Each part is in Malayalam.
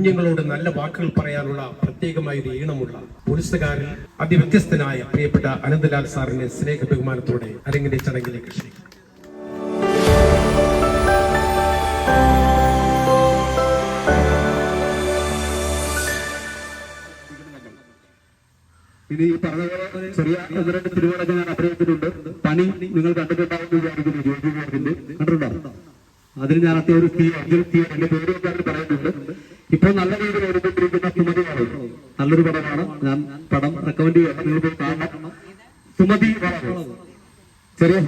കുഞ്ഞുങ്ങളോട് നല്ല വാക്കുകൾ പറയാനുള്ള പ്രത്യേകമായ ഒരു ഈണമുള്ള പുരുഷകാരൻ അതിവ്യത്യസ്തനായ പ്രിയപ്പെട്ട അനന്തലാൽ സാറിനെ സ്നേഹ ബഹുമാനത്തോടെ അരങ്ങിന്റെ ചടങ്ങിലേക്ക് ക്ഷണിക്കും ഇനി ഈ പറഞ്ഞ ചെറിയ തിരുവടക്കം ഞാൻ അഭിനയിച്ചിട്ടുണ്ട്. പണി നിങ്ങൾ കണ്ടിട്ടുണ്ടാവും വിചാരിക്കുന്നു ജോജി അതിന് ഞാൻ അത്യാവശ്യം തീ അഞ്ചൽ തീ എന്റെ പറയുന്നുണ്ട്. ഇപ്പൊ നല്ല രീതിയിൽ ഓടിക്കൊണ്ടിരിക്കുന്ന സുമതി നല്ലൊരു പടമാണ്. ഞാൻ പടം റെക്കമെൻഡ് ചെയ്യാം. നിങ്ങൾ പോയി കാണണം. സുമതി ചെറിയ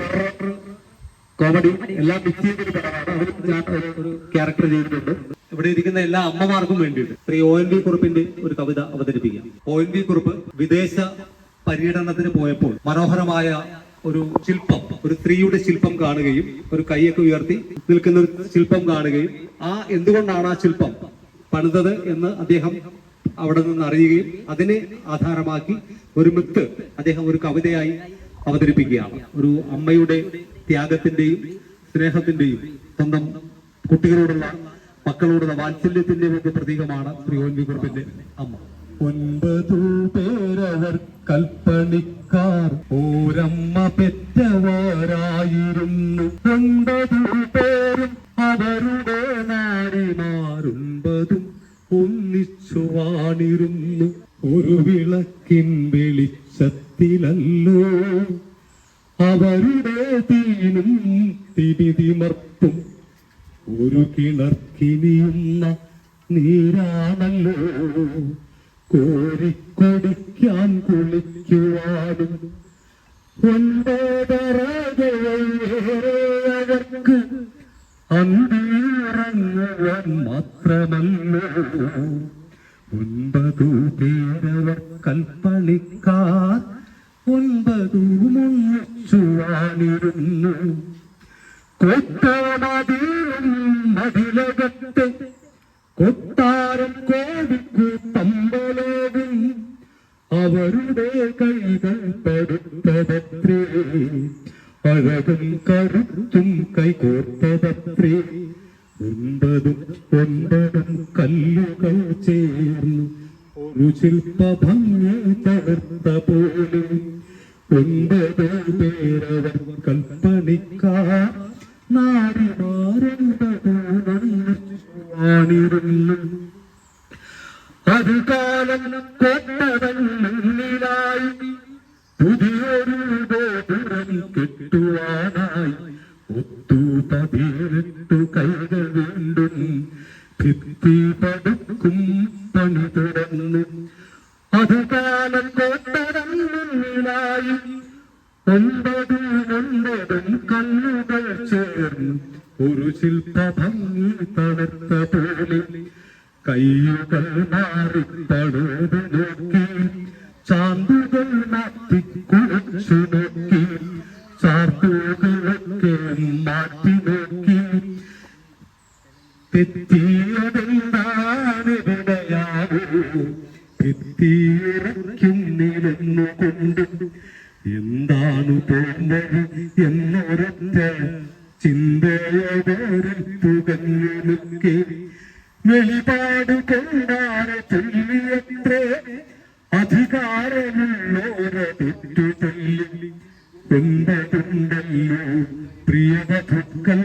കോമഡി എല്ലാം മിക്സ് ചെയ്തൊരു പടമാണ്. അതിൽ ഞാൻ ഒരു ക്യാരക്ടർ ചെയ്തിട്ടുണ്ട്. ഇവിടെ ഇരിക്കുന്ന എല്ലാ അമ്മമാർക്കും വേണ്ടിയിട്ട് ശ്രീ ഒ എൻ വി കുറുപ്പിന്റെ ഒരു കവിത അവതരിപ്പിക്കാം. ഒ എൻ വി കുറുപ്പ് വിദേശ പര്യടനത്തിന് പോയപ്പോൾ മനോഹരമായ ഒരു ശില്പം ഒരു സ്ത്രീയുടെ ശില്പം കാണുകയും ഒരു കൈയൊക്കെ ഉയർത്തി നിൽക്കുന്ന ഒരു ശില്പം കാണുകയും ആ എന്തുകൊണ്ടാണ് ആ ശില്പം പണിതത് എന്ന് അദ്ദേഹം അവിടെ നിന്ന് അറിയുകയും അതിനെ ആധാരമാക്കി ഒരു മിത്ത് അദ്ദേഹം ഒരു കവിതയായി അവതരിപ്പിക്കുകയാണ്. ഒരു അമ്മയുടെ ത്യാഗത്തിന്റെയും സ്നേഹത്തിന്റെയും സ്വന്തം കുട്ടികളോടുള്ള മക്കളോടുള്ള വാത്സല്യത്തിന്റെയും ഒക്കെ പ്രതീകമാണ് ശ്രീ ഓൻവി കുറുപ്പിന്റെ അമ്മ. ഒൻപതു പേരവർ കൽപ്പണിക്കാർ. ഓരമ്മ പെറ്റവരായിരുന്നു. ഒൻപതു പേരും അവരുടെ നാരിമാരുമ്പതും ഒന്നിച്ചു വാണിരുന്നു ഒരു വിളക്കിൻ വെളിച്ചത്തിലല്ലോ. അവരുടെ തീനും തിരിതിമർപ്പും ഒരു കിണർക്കിനിയുന്ന നീരാണല്ലോ. കോരിക്കൊടിക്കാൻ കുളിക്കുവാനും ഒൻപതറകളേറെ അവർക്ക് അന്തിറങ്ങുവാൻ ഒൻപതു പേരവർ കൽപ്പണിക്കാർ ഒൻപതുമൊന്നിച്ചുവാനിരുന്നു മതിലകത്ത് കൊട്ടാരം കോവിക്കു തമ്പലോകും അവരുടെ കൈകൾ പെടുത്തതത്രേ അഴകും കരുത്തും കൈകോർത്തതത്രേ ഒൻപതും ഒൻപതും കല്ലുകൾ ചേർന്നു. ഒരു ശില്പഭംഗി തകർത്ത പോലെ ഒൻപത് പേരവർ ഒരു ശില്പഭംഗി തളർത്ത പോലെ കയ്യുകൾ മാറി തടവ് നോക്കി. ചാന്തുകൾ മാറ്റി കുളിച്ചു നോക്കി. ചാർത്തുകളൊക്കെ മാറ്റി നോക്കി. തെറ്റിയതെന്താണിവിടെയാവൂ തെറ്റിയിറക്കുന്നില്ലെന്നു കൊണ്ട് എന്താണ് തോന്നുന്നത് എന്നൊരൊറ്റ നിൽക്കെ വെളിപാട് കൊണ്ടാണ് ചൊല്ലിയത്രേ അധികാരമുള്ളോരെ തെറ്റു ചൊല്ലി. എന്തുണ്ടല്ലോ പ്രിയവധുക്കൾ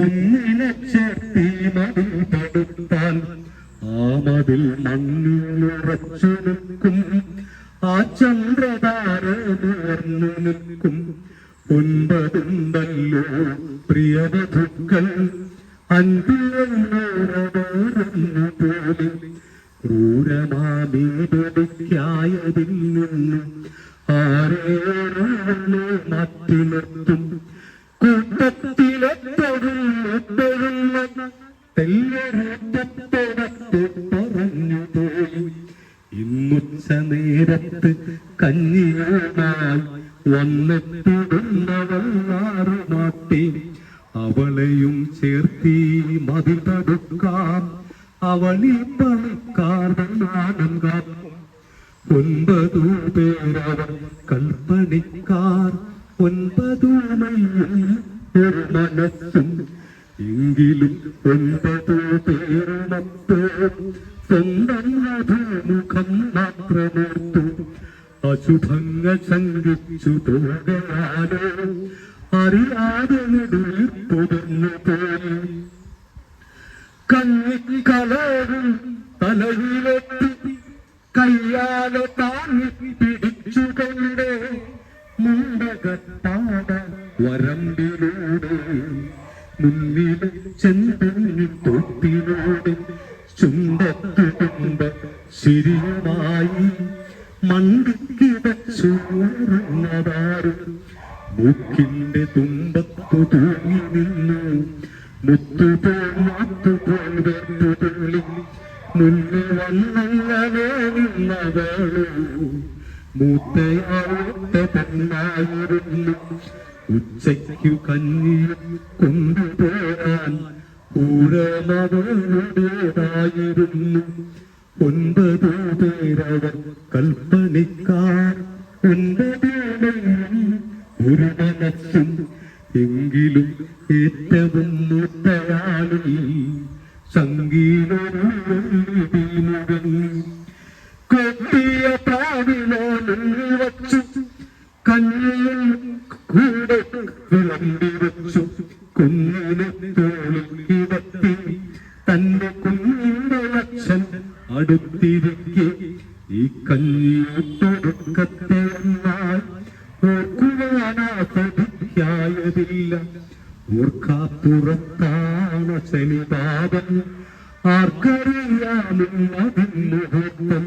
ഒന്നിനെ ചേർത്തി മതിൽ തടുത്താൽ ആ മതിൽ മണ്ണിലുറച്ചു നിൽക്കും. ആ ചന്ദ്രതാരമുയർന്നു നിൽക്കും. ഒൻപതുണ്ടല്ലോ പ്രിയവധുക്കൾ. അൻപിലെന്നോരതോരുന്നു പോലെ ക്രൂരമാമീപടിക്കായതിൽ നിന്നും ആരേറെയുള്ളൂ മാറ്റി നിർത്തും തെല്ലൊരുറ്റത്തോടത്ത് പറഞ്ഞു പോയി. ഇന്നുച്ച നേരത്ത് കഞ്ഞിയുമായി വന്നെത്തിടുന്നവൾ അവളെയും ചേർത്തി മതി തടുക്കാം അവളി പണിക്കാർ നാണം ഒൻപതു പേരവർ കൽപ്പണിക്കാർ ഒൻപതു ഒരു മനസ്സും. എങ്കിലും ഒൻപതു പേരുമൊത്ത് സ്വന്തം മുഖം മാത്രമോർത്തു. അശുഭങ്ങൾ ശങ്കിച്ചു തോകയാലോ അറിയാതെ നെടുവിൽ പുതർന്നു പോയി കണ്ണിക്കലോടും തലയിലെത്തി കയ്യാലെ താങ്ങി പിടിച്ചുകൊണ്ട് മുണ്ടകത്താട വരമ്പിലൂടെ മുന്നിൽ ചെന്തെങ്ങി തൊട്ടിലൂടെ ചുണ്ടത്തുകുമ്പ ശരിയുമായി മണ്ടിക്കിടച്ചൂറുന്നതാരും മൂക്കിന്റെ തുമ്പത്തു തൂങ്ങി നിന്നു വെട്ടുതുള്ളി മുന്നിൽ വന്നങ്ങനെ നിന്നവളു മൂത്തയാത്ത പെണ്ണായിരുന്നു ഉച്ചയ്ക്കു കഞ്ഞിയും കൊണ്ടുപോരാൻ പൂരമവളുടേതായിരുന്നു ഒൻപത് പേരവർ കൽപ്പണിക്കാർ. ഒൻപത് ഒരു മനസ്സും എങ്കിലും ഏറ്റവും മൂത്തയാളി സംഗീതമുഴങ്ങി കൊട്ടിയ പ്രാവിലോ വച്ചു കൂടെ സതിക്കായതില്ല ഓർക്കാപ്പുറത്താണ് ശനിപാദം ആർക്കറിയാമെന്നതിൻ മുഹൂർത്തം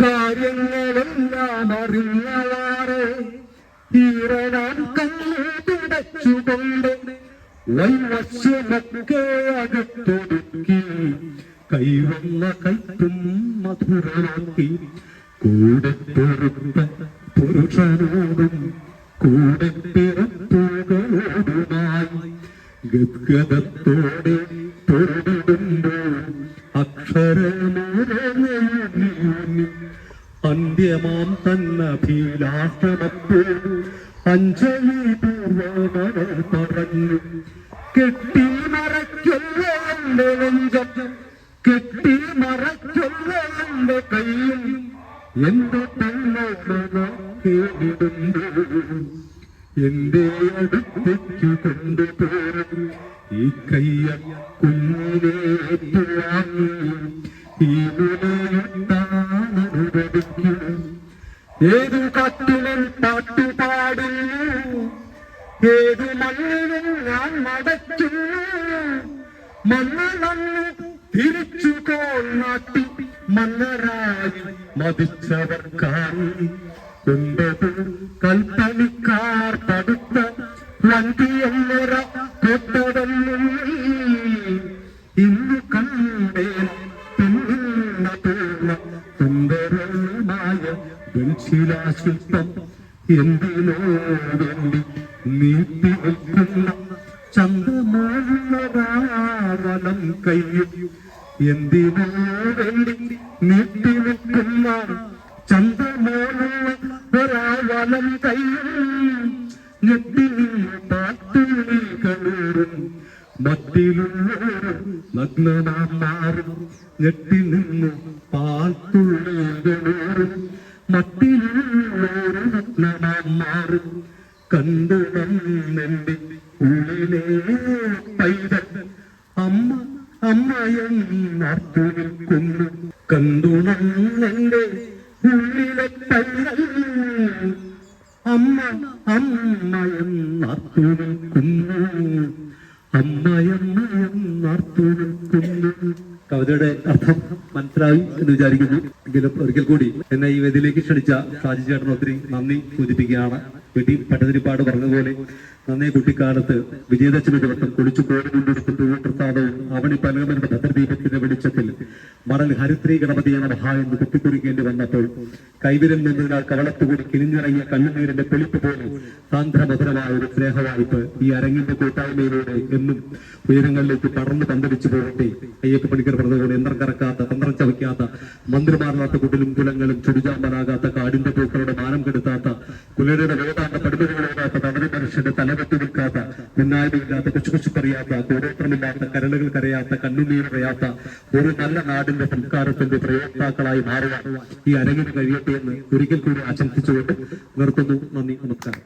കാര്യങ്ങളെല്ലാം അറിഞ്ഞവാറെ ഈറനാൻ കണ്ണു തുടച്ചുകൊണ്ട് വൈവസ്യമൊക്കെ അകത്തൊടുക്കി കൈവന്ന കൈത്തും മധുരമാക്കി കൂടെ പൊറുത്ത പുരുഷനോടും കൂടെ ഗദ്ഗതത്തോടെ പൊരുടുമ്പോൾ അക്ഷരമൂലമേനി അന്ത്യമാം തന്നഭിലാഷമപ്പോൾ അഞ്ജലി പൂർവമകൾ പറഞ്ഞു കെട്ടി മറയ്ക്കൊല്ല എന്റെ നെഞ്ചം. കെട്ടി മറയ്ക്കൊല്ല എന്റെ കയ്യും എന്റെ പെണ്ണോടനോക്കിടുന്നു എന്റെ അടുത്തേക്ക് കൊണ്ടുപോരും ഈ കയ്യ കുഞ്ഞിനെ ഏറ്റുവാങ്ങി ഈ മുനയുണ്ടാനുവദിക്കും ഏതു കാട്ടിലും പാട്ടുപാടുന്നു ഏതു മണ്ണിലും ഞാൻ നടക്കുന്നു മണ്ണ് മണ്ണ് തിരിച്ചു കോൾ നാട്ടി മന്നരായി മതിച്ചവർക്കായി ഒമ്പത് കൽപ്പണിക്കാർ തടുത്ത വന്തിയല്ലറ കൊട്ടതല്ലുള്ളിൽ ഇന്ന് കണ്ടേ പിന്ന പൂർണ സുന്ദരമായ വെൺശിലാശില്പം എന്തിനോ വേണ്ടി നീട്ടി നിൽക്കുന്ന ചന്ദ്രമോഹനം കയ്യും എന്തിനോ വേണ്ടി നീട്ടി നിൽക്കുന്ന ചന്ദ്രമോഹനം കയ്യും ഞെട്ടി നിന്ന് പാട്ടുകളൂരും മറ്റിലുള്ളവരും നഗ്നനാം മാറും ഞെട്ടി നിന്ന് പാൽത്തുള്ളികളൂരും മറ്റിലുള്ളവരും നഗ്നനാം മാറും കണ്ടു നന്നെന്റെ ഉള്ളിലെ പൈതൽ. അമ്മ അമ്മയെന്നർത്തു കൊന്നു ഉള്ളിലെ പൈതൽ. അമ്മ അമ്മയെന്നർത്തു നിൽക്കുന്നു അമ്മയമ്മയെന്നർത്തു നിൽക്കുന്നു കവിതയുടെ അർത്ഥം മനസ്സിലായി എന്ന് വിചാരിക്കുന്നു. എങ്കിലും ഒരിക്കൽ കൂടി എന്നെ ഈ വേദിയിലേക്ക് ക്ഷണിച്ച സാജി ചേട്ടൻ ഒത്തിരി നന്ദി സൂചിപ്പിക്കുകയാണ്. വീട്ടിൽ പട്ടതിരിപ്പാട് പറഞ്ഞതുപോലെ നന്നേ കുട്ടിക്കാലത്ത് വിജയദശമി ദിവസം കുളിച്ചു കോടികൊണ്ടെടുത്ത പ്രസാദവും അവണി പലകമരുടെ ഭദ്രദീപത്തിന്റെ വെളിച്ചത്തിൽ മറൽ ഹരിത്രി ഗണപതിയാണ് മഹാ എന്ന് കുത്തിക്കുറിക്കേണ്ടി വന്നപ്പോൾ കൈവിരൽ നിന്നതിനാൽ കവളത്തുകൂടി കിളിഞ്ഞിറങ്ങിയ കണ്ണുനീരിന്റെ പെളിപ്പ് പോലും സാന്ദ്രമധുരമായ ഒരു സ്നേഹവായ്പ് ഈ അരങ്ങിന്റെ കൂട്ടായ്മയിലൂടെ എന്നും ഉയരങ്ങളിലേക്ക് പടർന്നു പന്തലിച്ചു പോകട്ടെ. അയ്യപ്പ പണിക്കർ പറഞ്ഞതുപോലെ യന്ത്രം കറക്കാത്ത തന്ത്രം ചവയ്ക്കാത്ത മന്ത്രിമാറാത്ത കുട്ടിലും കുലങ്ങളും ചുടുചാമ്പലാകാത്ത കാടിന്റെ പൂക്കളുടെ മാനം കെടുത്താത്ത കുലരുടെ വേദാന്ത തലതാണ്ട പടുമകളാകാത്ത മനുഷ്യന്റെ തലവെട്ടി കുച്ചുകുച്ചുക്കറിയാത്ത കൂടോത്രമില്ലാത്ത കരളുകൾ കരയാത്ത കണ്ണുനീർ കണ്ണുനീരറിയാത്ത ഒരു നല്ല നാടിന്റെ സംസ്കാരത്തിന്റെ പ്രയോക്താക്കളായി മാറുക ഈ അരങ്ങിന് കഴിയട്ടെ എന്ന് ഒരിക്കൽ കൂടി ആശംസിച്ചുകൊണ്ട് നിർത്തുന്നു. നന്ദി നമസ്കാരം.